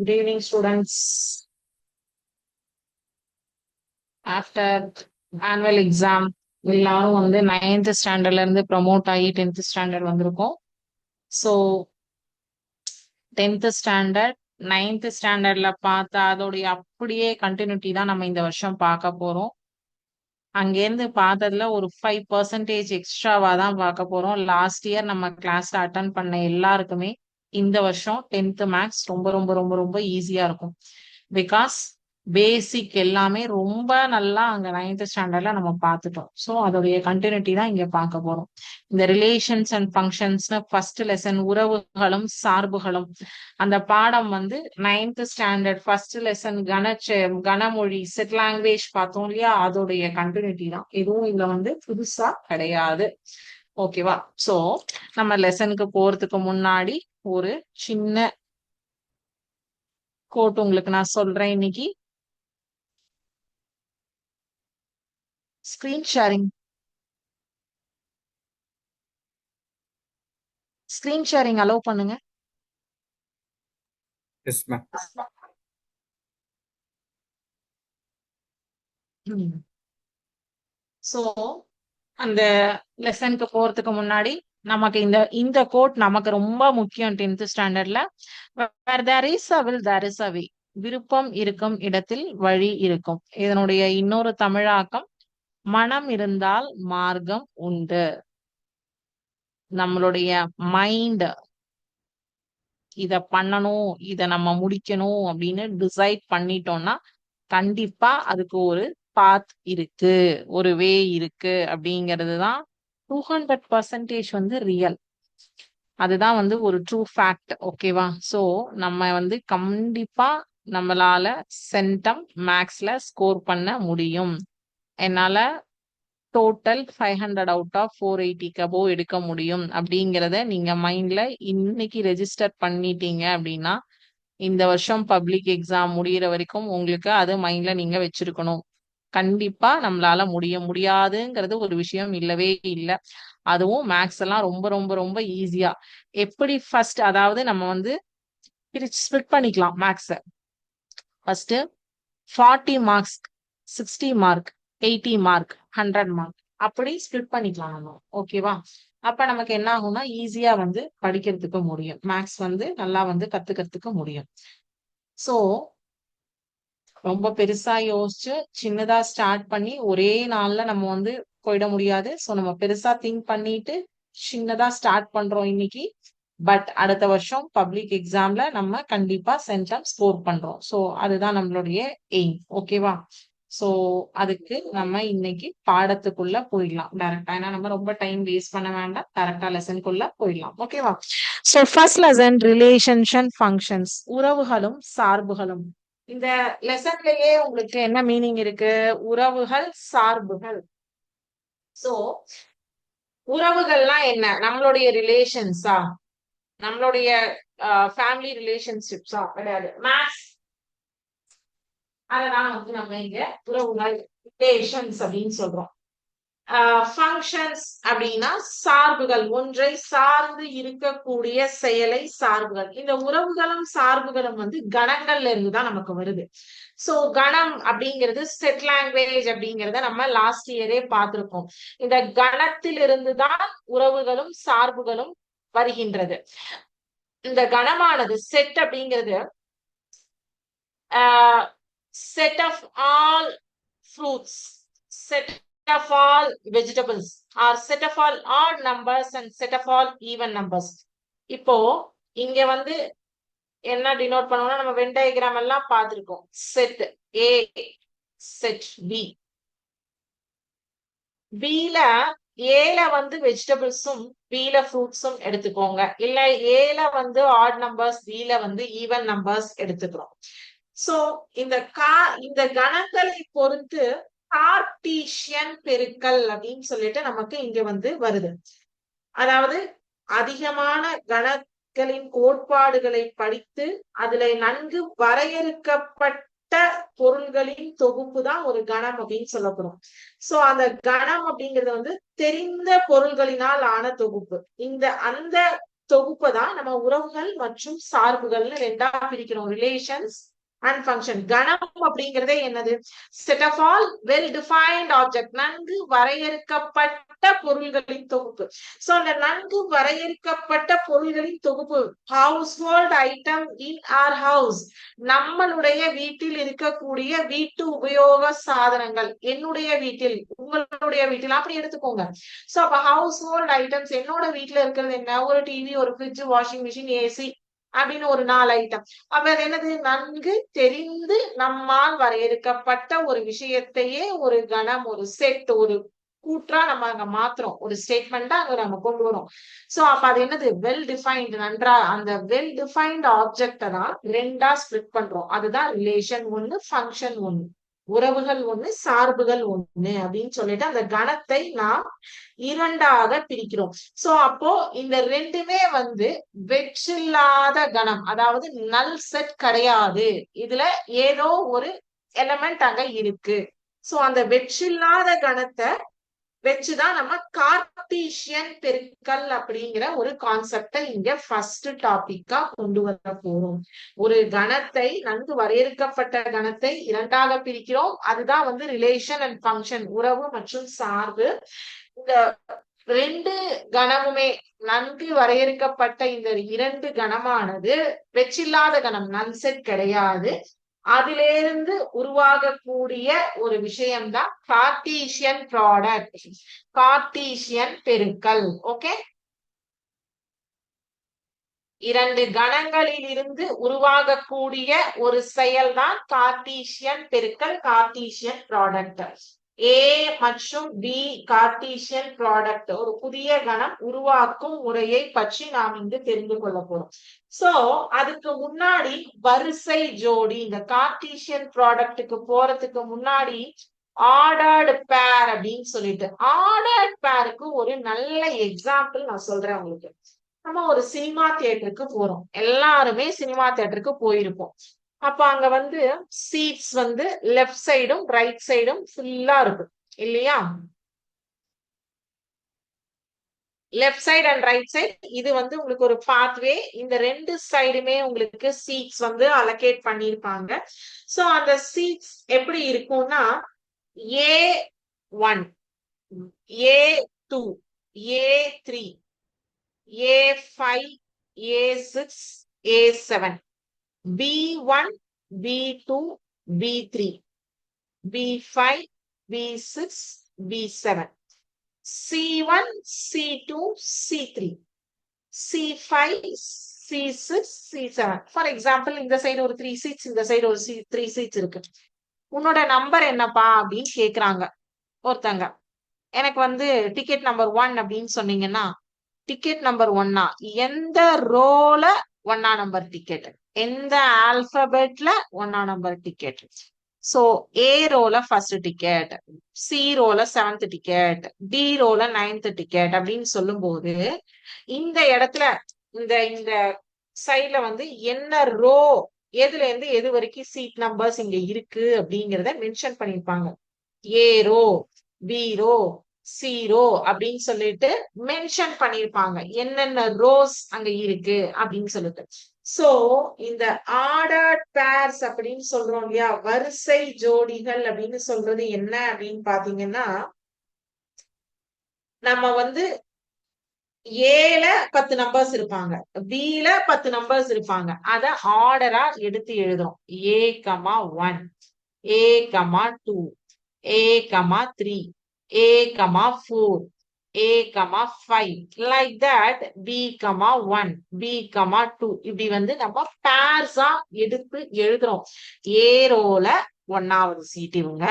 Good evening, students. After annual exam எல்லாரும் வந்து ninth ஸ்டாண்டர்ட்ல இருந்து ப்ரமோட் ஆகி டென்த் ஸ்டாண்டர்ட் வந்திருக்கோம். ஸோ டென்த் ஸ்டாண்டர்ட் நைன்த் ஸ்டாண்டர்ட்ல பார்த்தா அதோடைய அப்படியே கண்டினியூட்டி தான் நம்ம இந்த வருஷம் பார்க்க போறோம். அங்கேருந்து பார்த்ததுல ஒரு ஃபைவ் பர்சன்டேஜ் எக்ஸ்ட்ராவா தான் பார்க்க போறோம். லாஸ்ட் இயர் நம்ம கிளாஸ்ல அட்டன் பண்ண எல்லாருக்குமே இந்த வருஷம் டென்த் மேக்ஸ் ரொம்ப ரொம்ப ரொம்ப ரொம்ப ஈஸியா இருக்கும். பிகாஸ் பேசிக் எல்லாமே ரொம்ப நல்லா அங்க நைன்த் ஸ்டாண்டர்ட்ல நம்ம பார்த்துட்டோம். ஸோ அதோடைய கண்டினியூட்டி தான் இங்க பார்க்க போறோம். இந்த ரிலேஷன்ஸ் அண்ட் ஃபங்க்ஷன்ஸ்னு ஃபர்ஸ்ட் லெசன் உறவுகளும் சார்புகளும். அந்த பாடம் வந்து நைன்த் ஸ்டாண்டர்ட் ஃபர்ஸ்ட் லெசன் கன கனமொழி செட் லாங்குவேஜ் பார்த்தோம் இல்லையா? அதோடைய கண்டினியூட்டி தான். எதுவும் இதுல வந்து புதுசா கிடையாது. ஓகேவா சோ நம்ம லெசனுக்கு போறதுக்கு முன்னாடி ஒரு சின்ன கோட் உங்களுக்கு நான் சொல்றேன் இன்னைக்கு. Screen sharing screen sharing allow பண்ணுங்க. எஸ் மேம் சோ அந்த லெசனுக்கு போறதுக்கு முன்னாடி நமக்கு இந்த இந்த கோட் நமக்கு ரொம்ப முக்கியம் டென்த் ஸ்டாண்டர்ட்ல where there is a will there is a way விருப்பம் இருக்கும் இடத்தில் வழி இருக்கும். இதனுடைய இன்னொரு தமிழாக்கம் மனம் இருந்தால் மார்க்கம் உண்டு. நம்மளுடைய மைண்ட் இத பண்ணணும் இத நம்ம முடிக்கணும் அப்படின்னு டிசைட் பண்ணிட்டோம்னா கண்டிப்பா அதுக்கு ஒரு பாத் இருக்கு ஒரு வே இருக்கு அப்படிங்கிறது தான் டூ ஹண்ட்ரட் பர்சன்டேஜ் வந்து ரியல் அதுதான் வந்து ஒரு ட்ரூ ஃபேக்ட் ஓகேவா ஸோ நம்ம வந்து கண்டிப்பா நம்மளால சென்டம் மேக்ஸ்ல ஸ்கோர் பண்ண முடியும். என்னால total five hundred out of four எயிட்டிக்கு above எடுக்க முடியும். அப்படிங்கிறத நீங்க மைண்ட்ல இன்னைக்கு ரெஜிஸ்டர் பண்ணிட்டீங்க அப்படின்னா இந்த வருஷம் பப்ளிக் எக்ஸாம் முடியிற வரைக்கும் உங்களுக்கு அது மைண்ட்ல நீங்க வச்சிருக்கணும். கண்டிப்பா நம்மளால முடிய முடியாதுங்கிறது ஒரு விஷயம் இல்லவே இல்லை. அதுவும் மேக்ஸ் எல்லாம் ரொம்ப ரொம்ப ரொம்ப ஈஸியா எப்படி ஃபர்ஸ்ட் அதாவது நம்ம வந்து பிரிச்சு ஸ்பிட் பண்ணிக்கலாம் marks first forty marks sixty mark eighty mark hundred mark அப்படி ஸ்பிளிட் பண்ணிக்கலாம் நம்ம. ஓகேவா அப்ப நமக்கு என்ன ஆகும்னா ஈஸியா வந்து படிக்கிறதுக்கு முடியும். மேக்ஸ் வந்து நல்லா வந்து கத்துக்கிறதுக்கு முடியும். சோ ரொம்ப பெருசா யோசிச்சு சின்னதா ஸ்டார்ட் பண்ணி ஒரே நாள்ல நம்ம வந்து போயிட முடியாது. சோ நம்ம பெருசா திங்க் பண்ணிட்டு சின்னதா ஸ்டார்ட் பண்றோம் இன்னைக்கு. பட் அடுத்த வருஷம் பப்ளிக் எக்ஸாம்ல நம்ம கண்டிப்பா சென்டம் ஸ்கோர் பண்றோம். சோ அதுதான் நம்மளுடைய எய்ம் ஓகேவா சோ அதுக்கு நம்ம இன்னைக்கு பாடத்துக்குள்ள போயிடலாம். டைரக்டா ஏன்னா நம்ம ரொம்ப டைம் வேஸ்ட் பண்ண வேண்டாம். டைரக்டா லெசனுக்குள்ள போயிடலாம். ஓகேவா so first lesson relations functions உறவுகளும் சார்புகளும். இந்த லெசன்லயே உங்களுக்கு என்ன மீனிங் இருக்கு? உறவுகள் சார்புகள். சோ உறவுகள்லாம் என்ன? நம்மளுடைய ரிலேஷன்ஸா நம்மளுடைய ஃபேமிலி ரிலேஷன்ஷிப்ஸா கிடையாது. மேக்ஸ் அதெல்லாம் வந்து நம்ம இங்க உறவுகள் ரிலேஷன்ஸ் அப்படின்னு சொல்றோம். ஃபங்க்ஷன்ஸ் அப்படின்னா சார்புகள். ஒன்றை சார்ந்து இருக்கக்கூடிய செயலை சார்புகள். இந்த உறவுகளும் சார்புகளும் வந்து கணங்கள்ல இருந்து தான் நமக்கு வருது. சோ கணம் அப்படிங்கிறது செட் லாங்குவேஜ் அப்படிங்கிறத நம்ம லாஸ்ட் இயரே பார்த்திருக்கோம். இந்த கணத்திலிருந்து தான் உறவுகளும் சார்புகளும் வருகின்றது. இந்த கணமானது செட் அப்படிங்கிறது set of all fruits set of all vegetables, or set of all odd numbers and set of all even numbers. இப்போ இங்க வந்து என்ன டினோட் பண்ணுவோம்னா நம்ம வென் டயக்ராம் எல்லாம் பார்த்திருக்கோம். செட் ஏ செட் பி பில ஏல வந்து வெஜிடபிள்ஸும் பில ஃப்ரூட்ஸும் எடுத்துக்கோங்க. இல்ல ஏல வந்து ஆட் நம்பர்ஸ் பில வந்து ஈவன் நம்பர்ஸ் எடுத்துக்கிறோம். சோ இந்த கா இந்த கணங்களை பொறுத்து கார்டீசியன் பெருக்கல் அப்படின்னு சொல்லிட்டு நமக்கு இங்க வந்து வருது. அதாவது அதிகமான கணக்களின் கோட்பாடுகளை படித்து அதுல நன்கு வரையறுக்கப்பட்ட பொருள்களின் தொகுப்பு தான் ஒரு கணம் அப்படின்னு சொல்லப்படும். சோ அந்த கணம் அப்படிங்கிறது வந்து தெரிந்த பொருள்களினால் ஆன தொகுப்பு. இந்த அந்த தொகுப்பை தான் நம்ம உறவுகள் மற்றும் சார்புகள்னு ரெண்டா பிரிக்கிறோம். ரிலேஷன்ஸ் அண்ட் ஃபங்க்ஷன் கணம் அப்படிங்கறதே என்னது? Set of all well defined object நன்கு வரையறுக்கப்பட்ட பொருள்களின் தொகுப்பு. சோ அந்த நன்கு வரையறுக்கப்பட்ட பொருள்களின் தொகுப்பு. Household item in our house நம்மளுடைய வீட்டில் இருக்கக்கூடிய வீட்டு உபயோக சாதனங்கள். என்னுடைய வீட்டில் உங்களுடைய வீட்டில். அப்படி எடுத்துக்கோங்க. சோ அப்ப ஹவுஸ் ஹோல்ட் ஐட்டம்ஸ் என்னோட வீட்டுல இருக்கிறது என்ன? ஒரு டிவி ஒரு ஃப்ரிட்ஜ் வாஷிங் மிஷின் ஏசி அப்படின்னு ஒரு நாலு ஐட்டம் அவர் அது என்னது? நன்கு தெரிந்து நம்மால் வரையறுக்கப்பட்ட ஒரு விஷயத்தையே ஒரு கணம் ஒரு செட் ஒரு கூற்றா நம்ம அங்க மாத்துறோம். ஒரு ஸ்டேட்மெண்டா அங்க நம்ம கொண்டு வரோம். சோ அப்ப அது என்னது? வெல் டிஃபைன்டு நன்றா அந்த வெல் டிஃபைன்டு ஆப்ஜெக்ட தான் ரெண்டா ஸ்பிளிட் பண்றோம். அதுதான் ரிலேஷன் ஒண்ணு ஃபங்க்ஷன் ஒண்ணு. உறவுகள் ஒண்ணு சார்புகள் ஒண்ணு அப்படின்னு சொல்லிட்டு அந்த கணத்தை நாம் இரண்டாக பிரிக்கிறோம். சோ அப்போ இந்த ரெண்டுமே வந்து வெற்றில்லாத கணம் அதாவது நல் செட் கிடையாது. இதுல ஏதோ ஒரு எலமெண்ட் அங்க இருக்கு. சோ அந்த வெற்றில்லாத கணத்தை வச்சுதான் நம்ம கார்டீஷியன் பெருக்கல் அப்படிங்கிற ஒரு கான்செப்டை இங்க ஃபர்ஸ்ட் டாபிக்கா கொண்டு வர போறோம். ஒரு கணத்தை நன்கு வரையறுக்கப்பட்ட கணத்தை இரண்டாக பிரிக்கிறோம். அதுதான் வந்து ரிலேஷன் அண்ட் ஃபங்க்ஷன் உறவு மற்றும் சார்பு. இந்த ரெண்டு கணமுமே நன்கு வரையறுக்கப்பட்ட இந்த இரண்டு கணமானது வெச்சில்லாத கணம் நன்செட் கிடையாது. அதிலிருந்து உருவாகக்கூடிய ஒரு விஷயம்தான் கார்டீசியன் ப்ராடக்ட் கார்டீசியன் பெருக்கல். ஓகே இரண்டு கணங்களில் இருந்து உருவாகக்கூடிய ஒரு செயல்தான் கார்டீசியன் பெருக்கல் கார்டீசியன் ப்ராடக்ட் ஏ மற்றும் பி கார்டீசியன் ப்ராடக்ட் ஒரு புதிய கணம் உருவாக்கும் முறையை பற்றி நாம் இங்கு தெரிந்து கொள்ள போறோம். சோ அதுக்கு முன்னாடி வரிசை ஜோடி இந்த கார்டீசியன் ப்ராடக்ட்டுக்கு போறதுக்கு முன்னாடி ஆர்டர்டு பேர் அப்படின்னு சொல்லிட்டு ஆர்டர்ட் பேருக்கு ஒரு நல்ல எக்ஸாம்பிள் நான் சொல்றேன் உங்களுக்கு. நம்ம ஒரு சினிமா தியேட்டருக்கு போறோம். எல்லாருமே சினிமா தியேட்டருக்கு போயிருப்போம். அப்ப அங்க வந்து சீட்ஸ் வந்து லெஃப்ட் சைடும் ரைட் சைடும் ஃபுல்லா இருக்கும். இல்லையா? Left side and right side இது வந்து உங்களுக்கு ஒரு பாத்வே இந்த ரெண்டு சைடுமே உங்களுக்கு சீட்ஸ் வந்து அலோகேட் பண்ணிருப்பாங்க சோ அந்த சீட்ஸ் எப்படி இருக்கும்னா A one A two A three A five A six A seven B one B two B three B five B six B seven C1, C2, C3, C5, C6, C7. For example இந்த side ஒரு three seats இந்த side ஒரு C three seats இருக்கு. உன்னோட number என்னப்பா அப்படின்னு கேக்குறாங்க ஒருத்தங்க. எனக்கு வந்து டிக்கெட் நம்பர் ஒன் அப்படின்னு சொன்னீங்கன்னா டிக்கெட் நம்பர் ஒன்னா எந்த ரோல ஒன்னா நம்பர் டிக்கெட் எந்த ஆல்பபெட்ல ஒன்னா நம்பர் டிக்கெட் சோ ஏ ரோல ஃபர்ஸ்ட் டிக்கெட் சி ரோல செவன்த் டிக்கெட் டி ரோல நைன்த் டிக்கெட் அப்படின்னு சொல்லும் போது இந்த இடத்துல இந்த இந்த சைட்ல வந்து என்ன ரோ எதுல இருந்து எது வரைக்கும் சீட் நம்பர்ஸ் இங்க இருக்கு அப்படிங்கறத மென்ஷன் பண்ணிருப்பாங்க. A row B row C row அப்படின்னு சொல்லிட்டு மென்ஷன் பண்ணிருப்பாங்க. என்னென்ன ரோஸ் அங்க இருக்கு அப்படின்னு சொல்லிட்டு. சோ இந்த ஆர்டர்ட் பேர்ஸ் அப்படின்னு சொல்றோம் இல்லையா? வரிசை ஜோடிகள் அப்படின்னு சொல்றது என்ன அப்படின்னு பாத்தீங்கன்னா நம்ம வந்து ஏல பத்து நம்பர்ஸ் இருப்பாங்க. பில பத்து நம்பர்ஸ் இருப்பாங்க. அத ஆர்டரா எடுத்து எழுதுறோம். A comma one A comma two A comma three A comma four a comma 5 like that b comma 1 b comma 2 இப்படி வந்து நம்ம பேர்ஸா எடுத்து எழுதுறோம். ஏரோல ரோல ஒன்னாவது சீட் இவங்க.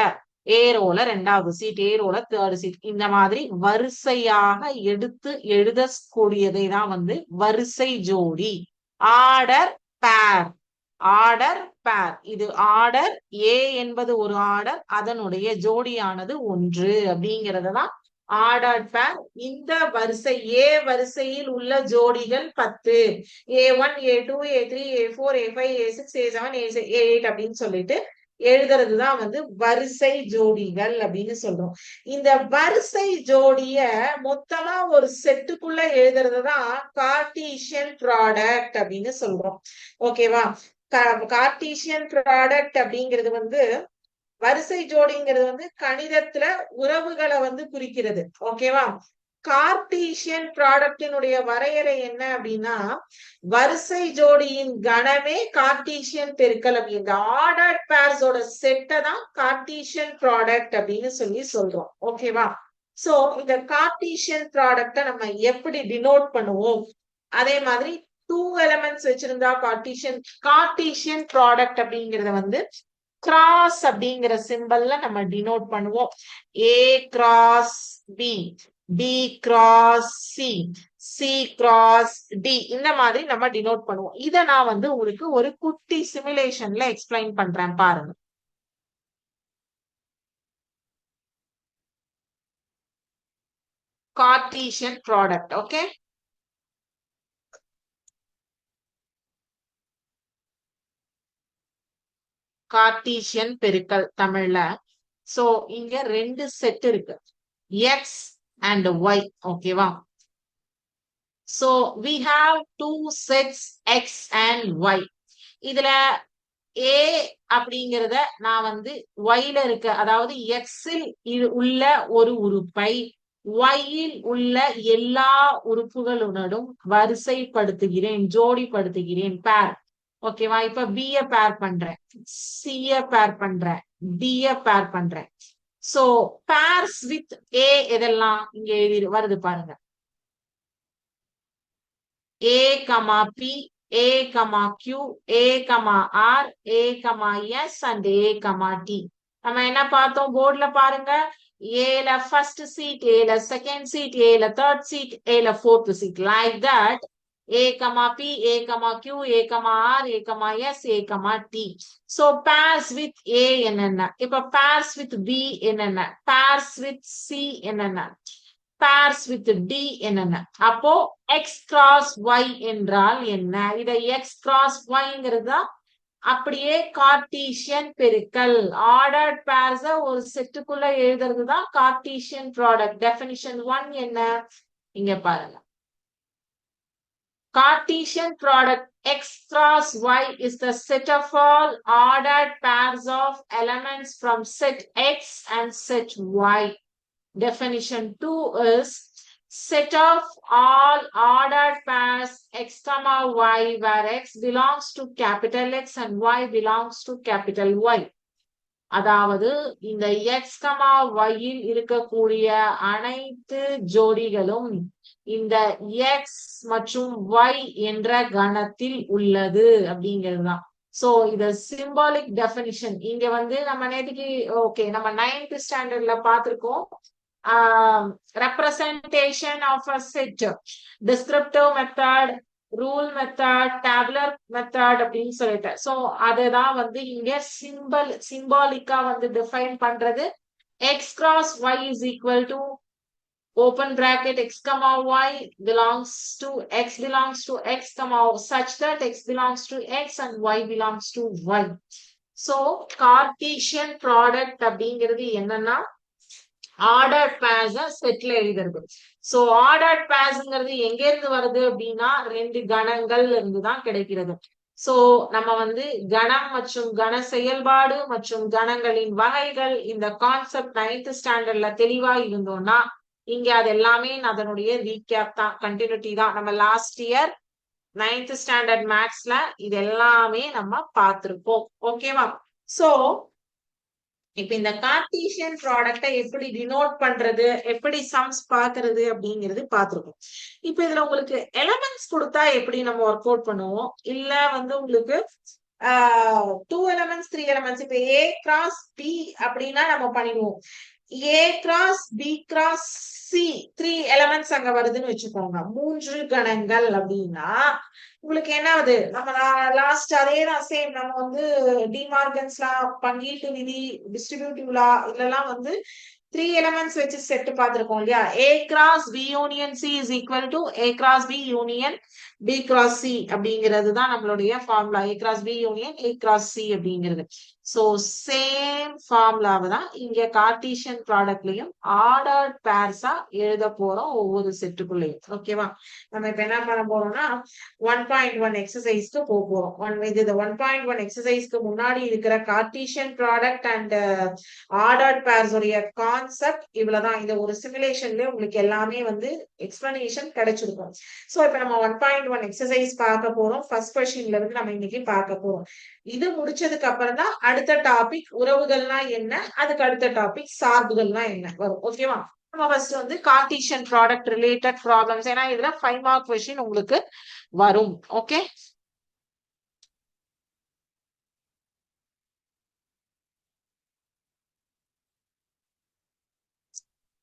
ஏரோல ரோல ரெண்டாவது சீட் ஏரோல ரோல தேர்ட் சீட் இந்த மாதிரி வரிசையாக எடுத்து எழுதக்கூடியதை தான் வந்து வரிசை ஜோடி. ஆர்டர் பேர் ஆர்டர் பேர் இது ஆர்டர் ஏ என்பது ஒரு ஆர்டர் அதனுடைய ஜோடியானது ஒன்று அப்படிங்கறத தான் ஆர்டர் பேர். இந்த வரிசை ஏ வரிசையில் உள்ள ஜோடிகள் பத்து. A one A two A three A four A five A six A seven A eight அப்படின்னு சொல்லிட்டு எழுதுறதுதான் வந்து வரிசை ஜோடிகள் அப்படின்னு சொல்றோம். இந்த வரிசை ஜோடிய மொத்தமா ஒரு செட்டுக்குள்ள எழுதுறதுதான் கார்டீஷியன் ப்ராடக்ட் அப்படின்னு சொல்றோம். ஓகேவா கார்டீஷியன் ப்ராடக்ட் அப்படிங்கிறது வந்து வரிசை ஜோடிங்கிறது வந்து கணிதத்துல உறவுகளை வந்து குறிக்கிறது. ஓகேவா கார்டீசியன் ப்ராடக்டினுடைய வரையறை என்ன அப்படின்னா வரிசை ஜோடியின் கணமே கார்டீசியன் பெருக்கல் அப்படிங்கிற ஆர்டர் பேர்ஸோட செட்டை தான் கார்டீசியன் ப்ராடக்ட் அப்படின்னு சொல்லி சொல்றோம். ஓகேவா சோ இந்த கார்டீசியன் ப்ராடக்ட நம்ம எப்படி டினோட் பண்ணுவோம்? அதே மாதிரி டூ எலமெண்ட்ஸ் வச்சிருந்தா கார்டீசியன் கார்டீசியன் ப்ராடக்ட் அப்படிங்கறத வந்து கிராஸ் அப்படிங்கிற சிம்பல்ல நம்ம டினோட் பண்ணுவோம். A cross B B cross C C cross D இந்த மாதிரி நம்ம டினோட் பண்ணுவோம். இதை நான் வந்து உங்களுக்கு ஒரு குட்டி சிமுலேஷன்ல எக்ஸ்பிளைன் பண்றேன் பாருங்க. கார்டீஷியன் ப்ராடக்ட் ஓகே கார்டீசியன் பெருக்கல் தமிழ்ல. சோ இங்க ரெண்டு செட் இருக்கு. எக்ஸ் அண்ட் ஒய் ஓகேவா so we have two sets X and Y இதுல ஏ அப்படிங்கறத நான் வந்து y ல இருக்க அதாவது எக்ஸில் உள்ள ஒரு உறுப்பை ஒயில் உள்ள எல்லா உறுப்புகளுடனும் வரிசைப்படுத்துகிறேன் ஜோடிப்படுத்துகிறேன் பேர் ஓகேவா? இப்ப பிய பேர் பண்றேன். சிய பேர் பண்றேன். டிய பேர் பண்றேன். சோ பேர்ஸ் வித் ஏ எதெல்லாம்? இங்க எழுதி வருது பாருங்க. A comma P A comma Q A comma R A comma S and A comma T நம்ம என்ன பார்த்தோம் போர்டுல பாருங்க ஏல ஃபர்ஸ்ட் சீட் ஏல செகண்ட் சீட் ஏல தேர்ட் சீட் ஏல fourth seat like that A comma P, A comma Q, A comma R, A comma S, A comma T. So pairs with A என்னென்ன? இப்ப pairs with B என்னென்ன? Pairs with C என்னென்ன? Pairs with D என்னென்ன? அப்போ X cross Y என்றால் என்ன? இதை X cross Yங்கிறது அப்படியே கார்டீசியன் பெருக்கல். ஆர்டர்ட் பேர்ஸ ஒரு செட்டுக்குள்ள எழுதுறது தான் கார்டீசியன் ப்ராடக்ட் டெபினிஷன் ஒன் என்ன? இங்க பாருங்க. Cartesian product x cross y is the set of all ordered pairs of elements from set x and set y. Definition 2 is set of all ordered pairs x comma y where x belongs to capital X and y belongs to capital Y. அதாவது இந்த X comma while இருக்கக்கூடிய அனைத்து ஜோடிகளும் இந்த X மற்றும் Y என்ற கணத்தில் உள்ளது அப்படிங்கிறதுதான். சோ இத சிம்பாலிக் டெபினிஷன் இங்க வந்து நம்ம நேற்றுக்கு ஓகே நம்ம நைன்த் ஸ்டாண்டர்ட்ல பார்த்திருக்கோம். Representation of a set descriptive method rule method tabular method அப்படின்னு சொல்லிட்டு. சோ அதுதான் வந்து இங்க சிம்பிள் சிம்பாலிக்கா வந்து டிஃபைன் பண்றது. X cross Y is equal to open bracket x comma y belongs to x belongs to x comma such that x belongs to x and y belongs to y. So cartesian product அப்படிங்கிறது என்னன்னா order பேர்ஸ செட்ல எழுதுறது. So order பேஸ்ங்கிறது எங்க இருந்து வருது அப்படின்னா ரெண்டு கணங்கள்ல இருந்து தான் கிடைக்கிறது. சோ நம்ம வந்து கணம் மற்றும் கன செயல்பாடு மற்றும் கணங்களின் வகைகள் இந்த கான்செப்ட் நைன்த் ஸ்டாண்டர்ட்ல தெளிவா இருந்தோம்னா இங்க அது எல்லாமே அதனுடைய ரீகேப் தான் கண்டினியூட்டி தான். நம்ம லாஸ்ட் இயர் நைன்த் ஸ்டாண்டர்ட் மேக்ஸ்ல இது எல்லாமே நம்ம பார்த்திருப்போம். ஓகேவா சோ இப்ப இந்த கார்டீசியன் ப்ராடக்டை எப்படி டினோட் பண்றது எப்படி சம்ஸ் பாக்குறது அப்படிங்கிறது பாத்துருக்கோம் இப்ப இதுல உங்களுக்கு எலமெண்ட்ஸ் கொடுத்தா எப்படி நம்ம ஒர்க் அவுட் பண்ணுவோம்? இல்ல வந்து உங்களுக்கு டூ எலமெண்ட்ஸ் த்ரீ எலமெண்ட்ஸ் இப்ப ஏ கிராஸ் பி அப்படின்னா நம்ம பண்ணிடுவோம். A cross B cross C three elements அங்க வருதுன்னு வச்சுக்கோங்க. மூன்று கணங்கள் அப்படின்னா உங்களுக்கு என்ன ஆகுது நம்ம லாஸ்ட் அதே தான் சேம் நம்ம வந்து டிமார்கன்ஸ்லாம் பங்கீட்டு விதி டிஸ்ட்ரிபியூட்டிவ்லா இதெல்லாம் வந்து த்ரீ எலமெண்ட்ஸ் வச்சு செட் பார்த்திருக்கோம் இல்லையா? A cross B union C is equal to A cross B union B cross C அப்படிங்கிறது தான் நம்மளுடைய formula A cross B union A cross C அப்படிங்கிறது. ஸோ சேம் ஃபார்முலாவை தான் இங்க கார்டீசியன் ப்ராடக்ட்லயும் ஆர்டர்ட் பேர்ஸா எழுத போறோம் ஒவ்வொரு செட்டுக்குள்ளேயும் ஓகேவா நம்ம இப்ப என்ன பண்ண போறோம்னா ஒன் பாயிண்ட் ஒன் எக்ஸசைஸ்க்கு போக போறோம். ஒன் இது ஒன் பாயிண்ட் ஒன் எக்ஸசைஸ்க்கு முன்னாடி இருக்கிற Cartesian product and ordered pairs உடைய கான்செப்ட் இவ்வளவுதான் இந்த ஒரு சிமுலேஷன்ல உங்களுக்கு எல்லாமே வந்து எக்ஸ்பிளனேஷன் கிடைச்சிருக்கும். ஸோ இப்ப நம்ம ஒன் பாயிண்ட் ஒன் எக்ஸசைஸ் பார்க்க போறோம். ஃபர்ஸ்ட் கொஸ்டின்ல இருந்து நம்ம இன்னைக்கு பார்க்க போறோம். இது முடிச்சதுக்கு அப்புறம் தான் அடுத்த டாபிக் உறவுகள்னா என்ன? அதுக்கு அடுத்த டாபிக் சார்புகள்னா என்ன? வரும். ஓகேவா நம்ம ஃபர்ஸ்ட் வந்து கார்டீஷியன் ப்ராடக்ட் ரிலேட்டட் ப்ராப்ளம்ஸ் ஏன்னா இதுல ஃபைவ் மார்க் கொஸ்டின் உங்களுக்கு வரும். ஓகே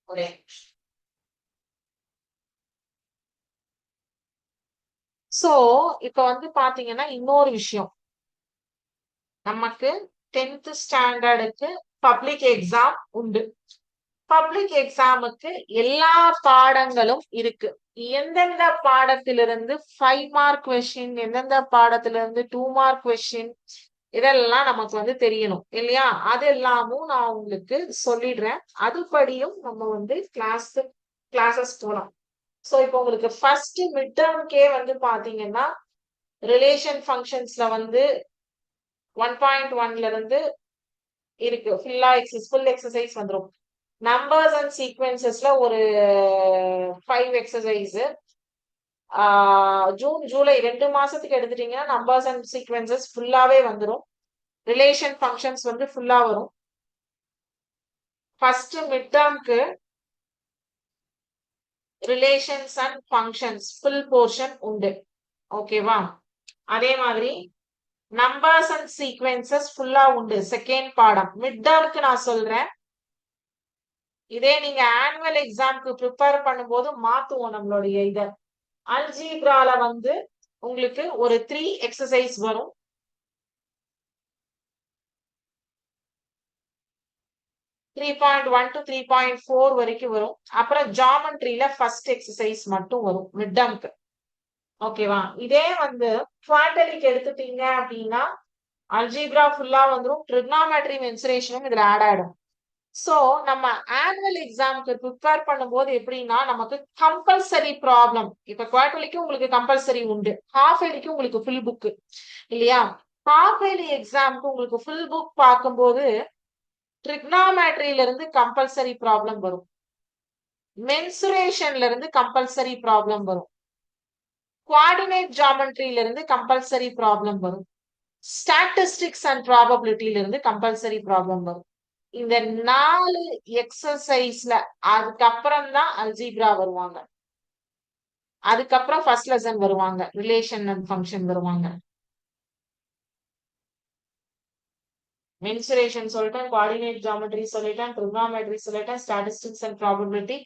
ஒரே சோ இப்ப வந்து பாத்தீங்கன்னா இன்னொரு விஷயம். நமக்கு டென்த் ஸ்டாண்டர்டுக்கு பப்ளிக் எக்ஸாம் உண்டு. பப்ளிக் எக்ஸாமுக்கு எல்லா பாடங்களும் இருக்கு. எந்தெந்த பாடத்திலிருந்து ஃபைவ் மார்க் கொஸ்டின் எந்தெந்த பாடத்திலிருந்து டூ மார்க் கொஸ்டின் இதெல்லாம் நமக்கு வந்து தெரியணும் இல்லையா? அது எல்லாமும் நான் உங்களுக்கு சொல்லிடுறேன். அதுபடியும் நம்ம வந்து கிளாஸ் கிளாஸஸ் போலாம். ஸோ இப்போ உங்களுக்கு ஃபர்ஸ்ட் மிட் டேர்ம்கே வந்து பாத்தீங்கன்னா ரிலேஷன் ஃபங்க்ஷன்ஸ்ல வந்து ஒன் பாயிண்ட் ஒன்ல இருந்து இருக்கு. ஃபுல்லா எக்ஸசைஸ் ஃபுல் எக்ஸசைஸ் வந்துடும் நம்பர்ஸ் அண்ட் சீக்வன்சஸ்ல ஒரு ஃபைவ் எக்ஸசைஸ் ஜூன் ஜூலை ரெண்டு மாசத்துக்கு எடுத்துட்டீங்கன்னா நம்பர்ஸ் அண்ட் சீக்வன்சஸ் ஃபுல்லாவே வந்துடும் ரிலேஷன் ஃபங்க்ஷன்ஸ் வந்து ஃபுல்லா வரும். First mid டேர்ம்க்கு relations and functions full portion உண்டு. ஓகேவா அதே மாதிரி நம்பர்ஸ் அண்ட் சீக்வன்சஸ் ஃபுல்லா உண்டு. செகண்ட் பாடம். மிட் டேர்ம்க்கு நான் சொல்றேன். இதே நீங்க ஆனுவல் எக்ஸாம்க்கு ப்ரிப்பேர் பண்ணும்போது மாத்துவோம் நம்மளுடைய இத. அல்ஜிப்ரால வந்து உங்களுக்கு ஒரு த்ரீ எக்ஸசைஸ் வரும். Three point one to three point four வரைக்கும் வரும். அப்புறம் ஜாமெண்ட்ரியில ஃபர்ஸ்ட் எக்ஸசைஸ் மட்டும் வரும். மிட் டேர்ம்க்கு ஓகேவா இதே வந்து குவாண்டலிக் எடுத்துட்டீங்க அப்படின்னா அல்ஜீப்ரா ஃபுல்லா வந்துடும் ட்ரிக்னாமெட்ரி மென்சுரேஷனும் இதுல ஆட் ஆயிடும். சோ நம்ம ஆனுவல் எக்ஸாமுக்கு ப்ரிப்பேர் பண்ணும்போது எப்படின்னா நமக்கு கம்பல்சரி ப்ராப்ளம் இப்ப குவார்டர்லிக்கு உங்களுக்கு கம்பல்சரி உண்டு. ஹாஃப் இயர்லிக்கு உங்களுக்கு ஃபுல் புக் இல்லையா? ஹாஃப் இயர்லி எக்ஸாமுக்கு உங்களுக்கு ஃபுல் புக் பார்க்கும்போது ட்ரிக்னாமேட்ரியில இருந்து கம்பல்சரி ப்ராப்ளம் வரும். மென்சுரேஷன்ல இருந்து கம்பல்சரி ப்ராப்ளம் வரும். குவாடினேட் ஜாமெட்ரியில இருந்து கம்பல்சரி ப்ராப்ளம் வரும். ஸ்டாட்டிஸ்டிக்ஸ் அண்ட் ப்ராபபிலிட்டியில இருந்து கம்பல்சரி ப்ராப்ளம் வரும். இந்த நாலு எக்ஸசைஸ்ல அதுக்கப்புறம் தான் அல்ஜீப்ரா வருவாங்க. அதுக்கப்புறம் ஃபர்ஸ்ட் லெசன் வருவாங்க. ரிலேஷன் அண்ட் ஃபங்க்ஷன் வருவாங்க. மென்சுரேஷன் சொல்லிட்டேன் குவாடினேட் ஜாமெட்ரி சொல்லிட்டேன் ட்ரிக்னாமெட்ரி சொல்லிட்டேன் ஸ்டாட்டிஸ்டிக்ஸ் அண்ட் ப்ராபபிலிட்டி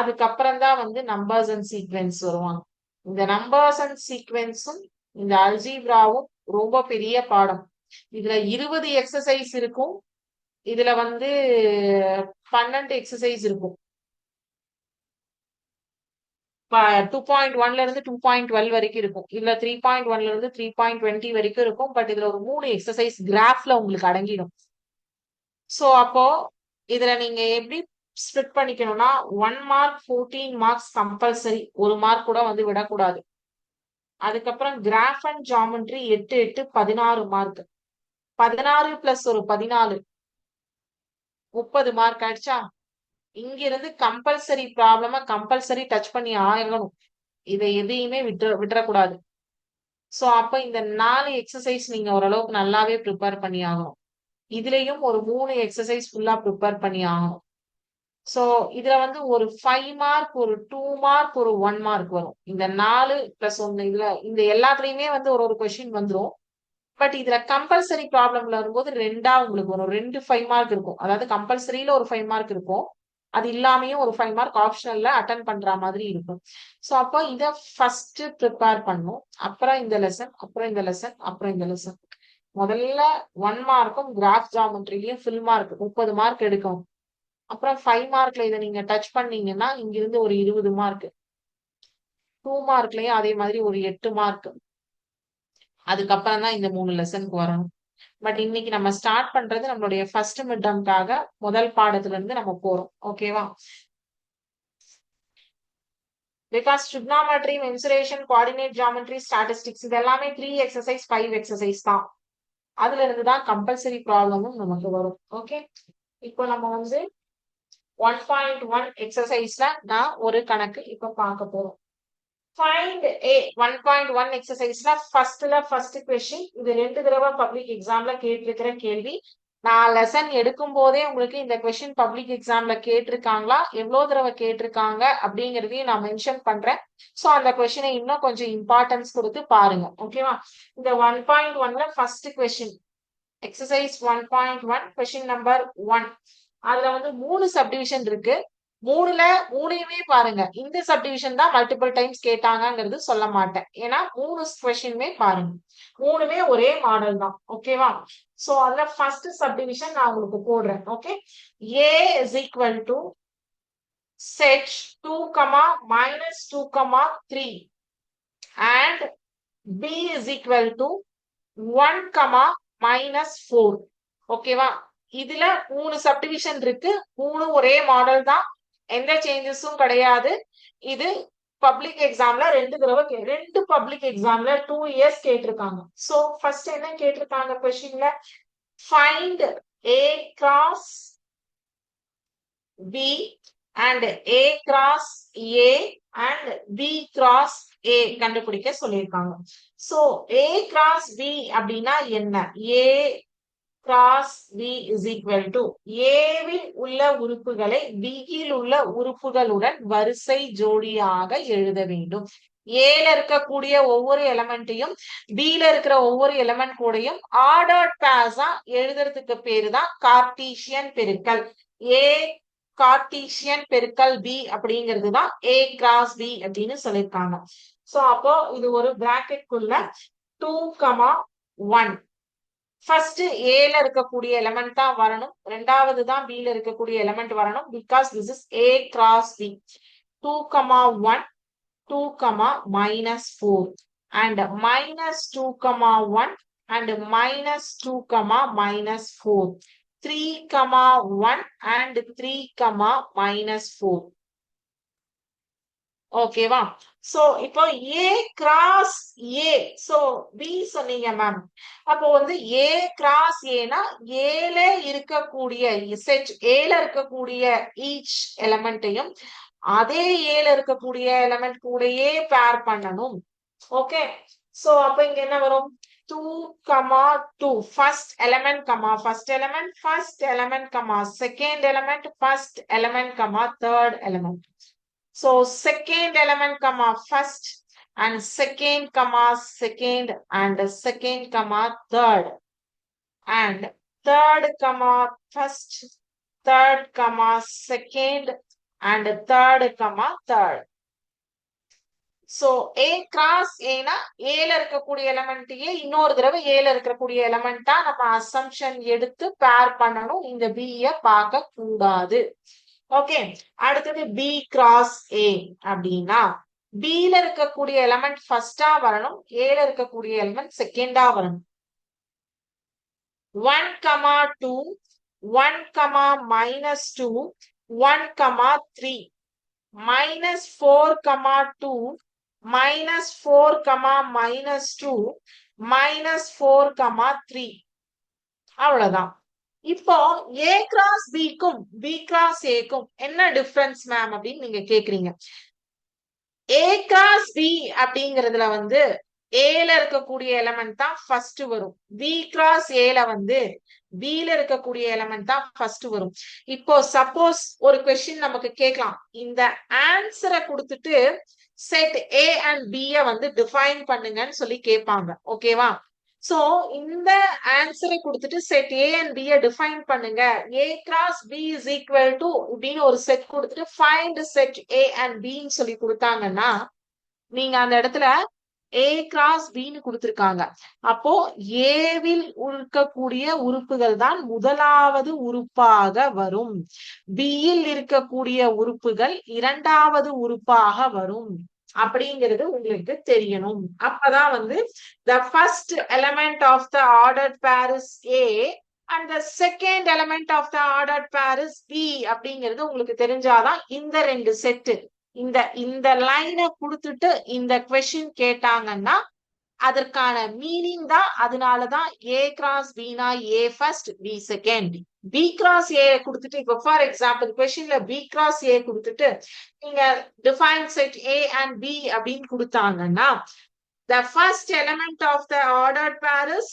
அதுக்கப்புறம் தான் வந்து நம்பர்ஸ் அண்ட் சீக்வென்ஸ் வருவாங்க. இந்த நம்பர்ஸ் அண்ட் சீக்வென்ஸும் இந்த அல்ஜீப்ராவும் ரொம்ப பெரிய பாடம். இதுல இருபது எக்ஸசைஸ் இருக்கும். இதுல வந்து பன்னெண்டு எக்ஸசைஸ் இருக்கும். டூ பாயிண்ட் ஒன்ல இருந்து டூ பாயிண்ட் டுவெல் வரைக்கும் இருக்கும். இல்ல த்ரீ பாயிண்ட் ஒன்ல இருந்து த்ரீ பாயிண்ட் டுவெண்ட்டி வரைக்கும் இருக்கும். பட் இதுல ஒரு மூணு எக்ஸசைஸ் கிராஃப்ல உங்களுக்கு அடங்கிடும். சோ அப்போ இதுல நீங்க எப்படி split பண்ணிக்கணும்னா one mark fourteen marks compulsory ஒரு மார்க் கூட வந்து விடக்கூடாது. அதுக்கப்புறம் கிராஃப் அண்ட் ஜாமெண்ட்ரி எட்டு எட்டு பதினாறு மார்க் பதினாறு பிளஸ் ஒரு பதினாலு. முப்பது மார்க் ஆயிடுச்சா? இங்கிருந்து கம்பல்சரி ப்ராப்ளம கம்பல்சரி டச் பண்ணி ஆகணும் இதை எதையுமே விட்டு விட்டுறக்கூடாது. ஸோ அப்ப இந்த நாலு எக்ஸசைஸ் நீங்க ஓரளவுக்கு நல்லாவே ப்ரிப்பேர் பண்ணி ஆகணும். இதுலயும் ஒரு மூணு எக்ஸசைஸ் ஃபுல்லா ப்ரிப்பேர் பண்ணி ஆகணும். சோ இதுல வந்து ஒரு ஃபைவ் மார்க் ஒரு டூ மார்க் ஒரு ஒன் மார்க் வரும். இந்த நாலு பிளஸ் ஒன்னு இதுல இந்த எல்லாத்துலயுமே வந்து ஒரு ஒரு கொஸ்டின் வந்துடும் பட் இதுல கம்பல்சரி ப்ராப்ளம்ல வரும்போது ரெண்டா உங்களுக்கு வரும். ரெண்டு ஃபைவ் மார்க் இருக்கும். அதாவது கம்பல்சரியில ஒரு ஃபைவ் மார்க் இருக்கும். அது இல்லாமையும் ஒரு ஃபைவ் மார்க் ஆப்ஷனல்ல அட்டன் பண்ற மாதிரி இருக்கும். ஸோ அப்போ இதை ஃபர்ஸ்ட் ப்ரிப்பேர் பண்ணும். அப்புறம் இந்த லெசன் அப்புறம் இந்த லெசன் அப்புறம் இந்த லெசன் முதல்ல ஒன் மார்க்கும் கிராஃப் ஜாமெண்ட்ரிலையும் ஃபில் மார்க் முப்பது மார்க் எடுக்கும். அப்புறம் ஃபைவ் மார்க்ல இதை நீங்க டச் பண்ணீங்கன்னா இங்கிருந்து ஒரு இருபது மார்க் டூ மார்க்லயும் அதே மாதிரி ஒரு எட்டு மார்க் அதுக்கப்புறம் தான் இந்த மூணு லெசனுக்கு வரணும் பட் இன்னைக்கு நம்ம ஸ்டார்ட் பண்றது நம்மளுடைய ஃபர்ஸ்ட் மிட்டம்காக முதல் பாடத்துல இருந்து நம்ம போறோம். ஓகேவா because trigonometry mensuration coordinate geometry statistics இது எல்லாமே த்ரீ எக்ஸசைஸ் ஃபைவ் எக்ஸசைஸ் தான். அதுல இருந்து தான் கம்பல்சரி ப்ராப்ளமும் நமக்கு வரும். ஓகே இப்போ நம்ம வந்து ஒன் பாயிண்ட் ஒன் எக்ஸசைஸ்ல நான் ஒரு கணக்கு இப்ப பார்க்க போறோம். Find A one point one எக்ஸசைஸ்ல ஃபர்ஸ்ட்ல ஃபர்ஸ்ட் கொஸ்டின் இது ரெண்டு தடவை பப்ளிக் எக்ஸாம்ல கேட்டிருக்கிற கேள்வி. நான் லெசன் எடுக்கும் போதே உங்களுக்கு இந்த கொஸ்டின் பப்ளிக் எக்ஸாம்ல கேட்டிருக்காங்களா? எவ்வளோ தடவை கேட்டிருக்காங்க? அப்படிங்கறதையும் நான் மென்ஷன் பண்றேன். சோ அந்த கொஸ்டினை இன்னும் கொஞ்சம் இம்பார்ட்டன்ஸ் கொடுத்து பாருங்க. ஓகேவா இந்த ஒன் பாயிண்ட் ஒன்ல first question exercise one point one question number one அதுல வந்து மூணு சப்டிவிஷன் இருக்கு. மூணுல மூணையுமே பாருங்க. இந்த சப்டிவிஷன் தான் மல்டிபிள் டைம்ஸ் கேட்டாங்கங்கிறது சொல்ல மாட்டேன். ஏன்னா மூணு கொஸ்டினுமே பாருங்க. மூணுமே ஒரே மாடல் தான். ஓகேவா சோ அதுல ஃபர்ஸ்ட் சப்டிவிஷன் நான் உங்களுக்கு போடுறேன். Okay A is equal to set two comma minus two comma three and B is equal to one comma minus four ஓகேவா இதுல மூணு சப்டிவிஷன் இருக்கு. மூணு ஒரே மாடல் தான். எந்த சேஞ்சஸும் கிடையாது. இது பப்ளிக் எக்ஸாம்ல ரெண்டு தடவை ரெண்டு பப்ளிக் எக்ஸாம்ல டூ இயர்ஸ் கேட்டிருக்காங்க. சோ ஃபர்ஸ்ட் என்ன கேட்டிருக்காங்க கொஸ்டின்ல find A cross B and A cross A and B cross A கண்டுபிடிக்க சொல்லியிருக்காங்க. சோ ஏ கிராஸ் பி அப்படின்னா என்ன? A cross B is equal to ஏவில் உள்ள உறுப்புகளை பியில் உள்ள உறுப்புகளுடன் வரிசை ஜோடியாக எழுத வேண்டும். ஏல இருக்கக்கூடிய ஒவ்வொரு எலமெண்ட்டையும் பில இருக்கிற ஒவ்வொரு எலமெண்ட் கூடயும் ஆர்டர் பேஸா எழுதுறதுக்கு பேரு தான் கார்டீசியன் பெருக்கல். ஏ கார்டீசியன் பெருக்கல் பி அப்படிங்கிறது தான் ஏ கிராஸ் பி அப்படின்னு சொல்லியிருக்காங்க. சோ அப்போ இது ஒரு பிராக்கெட்குள்ள டூ கமா ஒன் ஃபர்ஸ்ட் ஏல இருக்கக்கூடிய எலமெண்ட் தான் வரணும். ரெண்டாவது தான் பில இருக்கக்கூடிய எலமெண்ட் வரணும். Because this is A cross B two comma one two comma minus four and minus two comma one and minus two comma minus four three comma one and three comma minus four ஓகேவா so இப்போ A cross A so B சொன்னீங்க ma'am அப்போ வந்து ஏ cross ஏனா ஏல இருக்கக்கூடிய set ஏல இருக்கக்கூடிய ஈச் எலமெண்ட்டையும் அதே ஏல இருக்கக்கூடிய எலமெண்ட் கூடயே பேர் பண்ணணும். ஓகே சோ அப்ப இங்க என்ன வரும்? Two comma two first element comma first element first element comma second element first element comma third element So second element comma first and second comma second and second comma third and third comma first third comma second and third comma third. So A cross ஏனா ஏல இருக்கக்கூடிய எலமெண்ட்டையே இன்னொரு தடவை ஏல இருக்கக்கூடிய எலமெண்டா நம்ம assumption எடுத்து பேர் பண்ணணும் இந்த பிய பார்க்க கூடாது ஓகே அடுத்தது பி கிராஸ் ஏ அப்படின்னா பில இருக்கக்கூடிய எலமெண்ட் ஃபர்ஸ்டா வரணும் ஏல இருக்கக்கூடிய எலமெண்ட் செகண்டா வரணும். One comma two one comma minus two one comma three minus four comma two minus four comma minus two minus four comma three அவ்வளவுதான். இப்போ ஏ கிராஸ் பிக்கும் பி கிராஸ் ஏக்கும் என்ன டிஃபரன்ஸ் மேம் அப்படின்னு நீங்க கேக்குறீங்க? ஏ கிராஸ் பி அப்படிங்கறதுல வந்து ஏல இருக்கக்கூடிய எலமெண்ட் தான் ஃபர்ஸ்ட் வரும். பி கிராஸ் ஏல வந்து பில இருக்கக்கூடிய எலமெண்ட் தான் ஃபர்ஸ்ட் வரும். இப்போ சப்போஸ் ஒரு கொஸ்டின் நமக்கு கேட்கலாம். இந்த ஆன்சரை கொடுத்துட்டு செட் ஏ அண்ட் பிய வந்து டிஃபைன் பண்ணுங்கன்னு சொல்லி கேட்பாங்க. ஓகேவா சோ இந்த ஆன்சரை கொடுத்துட்டு செட் ஏ அண்ட் பிய டிஃபைன் பண்ணுங்க. A cross B is equal to அப்படின்னு ஒரு செட் கொடுத்துட்டு ஃபைண்ட் செட் ஏ அண்ட் பின்னு சொல்லி கொடுத்தாங்கன்னா நீங்க அந்த இடத்துல ஏ கிராஸ் பின்னு கொடுத்துருக்காங்க. அப்போ ஏவில் இருக்கக்கூடிய உறுப்புகள் தான் முதலாவது உறுப்பாக வரும். பியில் இருக்கக்கூடிய உறுப்புகள் இரண்டாவது உறுப்பாக வரும். அப்படிங்கிறது உங்களுக்கு தெரியணும். அப்பதான் வந்து the first element of the order pairs A and the second element of the order pairs B அப்படிங்கிறது உங்களுக்கு தெரிஞ்சாதான் இந்த ரெண்டு செட்டு இந்த இந்த லைனை கொடுத்துட்டு இந்த கொஷின் கேட்டாங்கன்னா அதற்கான மீனிங் தான் அதனாலதான் A cross Bina A first B second B cross A கொடுத்துட்டு இப்போ ஃபார் எக்ஸாம்பிள் கொஸ்டின்ல பி கிராஸ் ஏ கொடுத்துட்டு நீங்க define set A and B அப்படின்னு கொடுத்தாங்கன்னா the first element of the ordered pairs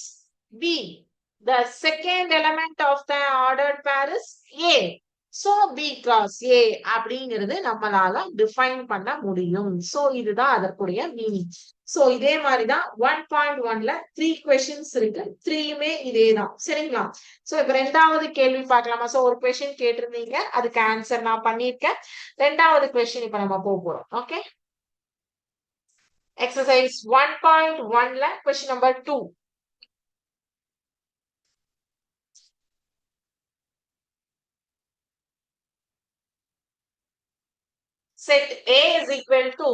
B the second element of the ordered pairs A so B cross A அப்படிங்கிறது நம்மளால define பண்ண முடியும். So இதுதான் அதற்குரிய மீனிங் சோ இதே மாதிரிதான் ஒன் பாயிண்ட் ஒன்ல த்ரீ கொஸ்டின்ஸ் இருக்கு. த்ரீயுமே இதே தான் சரிங்களா? சோ இப்ப ரெண்டாவது கேள்வி பார்க்கலாமா? சோ ஒரு கொஸ்டின் கேட்டிருந்தீங்க. அதுக்கு ஆன்சர் நான் பண்ணியிருக்கேன். ரெண்டாவது கொஸ்டின் இப்ப நம்ம போக போறோம். ஓகே எக்ஸசைஸ் ஒன் பாயிண்ட் ஒன்ல question number two set a is equal to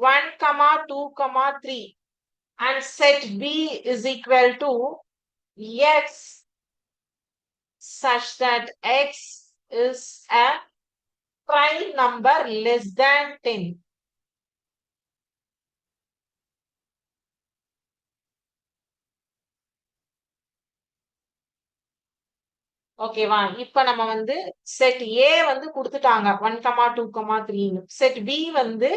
1 comma 2 comma 3 and set b is equal to x such that x is a prime number less than 10 ஓகேவா இப்ப நம்ம வந்து set A வந்து கொடுத்துட்டாங்க. One comma two comma த்ரீன்னு set B வந்து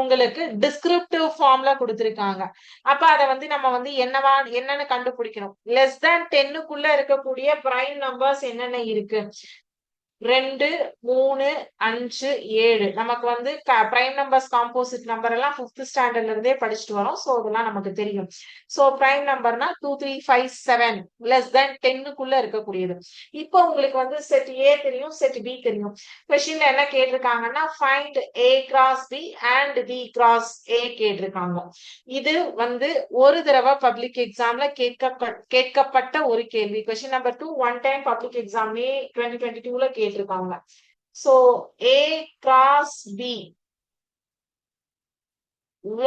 உங்களுக்கு descriptive ஃபார்ம்ல கொடுத்துருக்காங்க. அப்ப அதை வந்து நம்ம வந்து என்னவா என்னன்னு கண்டுபிடிக்கணும். லெஸ் தேன் டென்னுக்குள்ள இருக்கக்கூடிய பிரைம் நம்பர்ஸ் என்னென்ன இருக்கு? ரெண்டு மூணு அஞ்சு ஏழு. நமக்கு வந்து பிரைம் நம்பர்ஸ் காம்போசிட் நம்பர் எல்லாம் ஃபிஃப்த் ஸ்டாண்டர்ட்ல இருந்தே படிச்சுட்டு வரோம். ஸோ அதெல்லாம் நமக்கு தெரியும். So prime நம்பர்னா two three five seven less than டென்னுக்குள்ள இருக்கக்கூடியது. இப்போ உங்களுக்கு வந்து செட் ஏ தெரியும் செட் பி தெரியும். கொஸ்டின்ல என்ன கேட்டிருக்காங்கன்னா find A cross B and B cross A கேட்டிருக்காங்க. இது வந்து ஒரு தடவை பப்ளிக் எக்ஸாம்ல கேட்க கேட்கப்பட்ட ஒரு கேள்வி. Question number two one time public எக்ஸாம்லேயே twenty twenty டூல கேட்டிருக்காங்க. So A cross B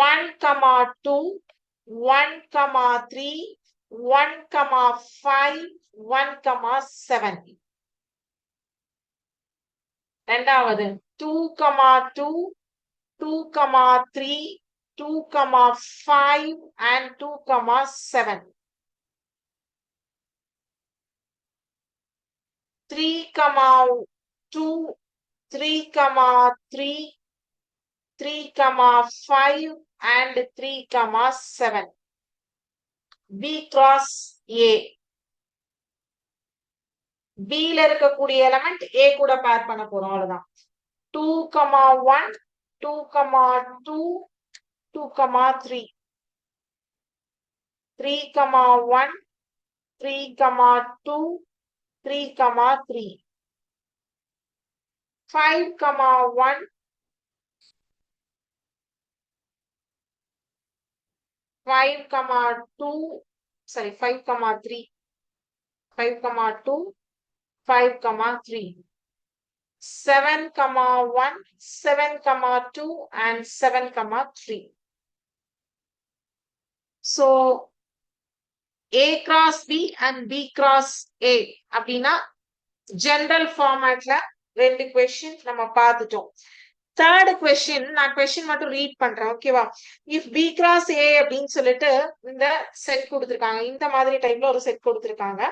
one comma two one comma three one comma five one comma seven ரெண்டாவது two comma two two comma three two comma five and two comma seven three comma two three comma three three comma five and three comma seven. B cross A பில இருக்கக்கூடிய element A கூட pair பண்ண போறோம் அவ்வளவுதான். Two comma one two comma two two comma three three comma one three comma two 3 comma 3. 5 comma 1. 5 comma 2. Sorry, 5 comma 3. 5 comma 2. 5 comma 3. 7 comma 1, 7 comma 2 and 7 comma 3. So A cross B and B cross A அப்படின்னா general ஃபார்மேட்ல ரெண்டு question நம்ம பார்த்துட்டோம். Third question நான் question மட்டும் read பண்றேன் ஓகேவா if B cross ஏ அப்படின்னு சொல்லிட்டு இந்த செட் கொடுத்துருக்காங்க. இந்த மாதிரி டைப்ல ஒரு செட் கொடுத்துருக்காங்க.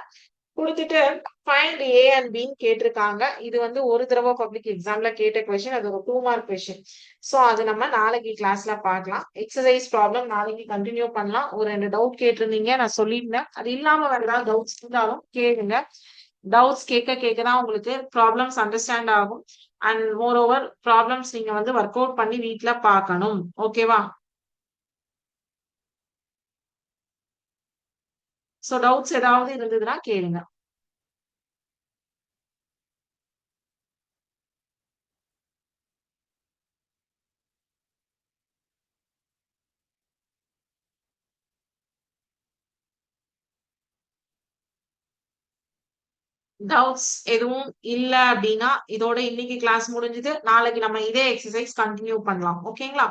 கொடுத்துட்டு ஃபைண்ட் ஏ அண்ட் பின்னு கேட்டிருக்காங்க. இது வந்து ஒரு தடவை பப்ளிக் எக்ஸாம்ல கேட்ட கொஸ்டின் அது ஒரு டூ மார்க் கொஸ்டின் ஸோ அது நம்ம நாளைக்கு கிளாஸ்ல பார்க்கலாம். எக்ஸசைஸ் ப்ராப்ளம் நாளைக்கு கண்டினியூ பண்ணலாம். ஒரு ரெண்டு டவுட் கேட்டிருந்தீங்க நான் சொல்லியிருந்தேன். அது இல்லாம வேற ஏதாவது டவுட்ஸ் இருந்தாலும் கேளுங்க. டவுட்ஸ் கேட்க கேட்க தான் உங்களுக்கு ப்ராப்ளம்ஸ் அண்டர்ஸ்டாண்ட் ஆகும். அண்ட் மோர் ஓவர் ப்ராப்ளம்ஸ் நீங்க வந்து ஒர்க் அவுட் பண்ணி வீட்ல பார்க்கணும். ஓகேவா ஸோ டவுட்ஸ் ஏதாவது இருந்ததுன்னா கேளுங்க. டவுட்ஸ் எதுவும் இல்ல அப்படின்னா இதோட இன்னைக்கு கிளாஸ் முடிஞ்சது. நாளைக்கு நம்ம இதே எக்ஸசைஸ் கண்டினியூ பண்ணலாம். ஓகேங்களா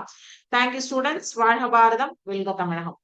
தேங்க்யூ ஸ்டூடெண்ட்ஸ் வாழ்க பாரதம். வெல்க தமிழகம்.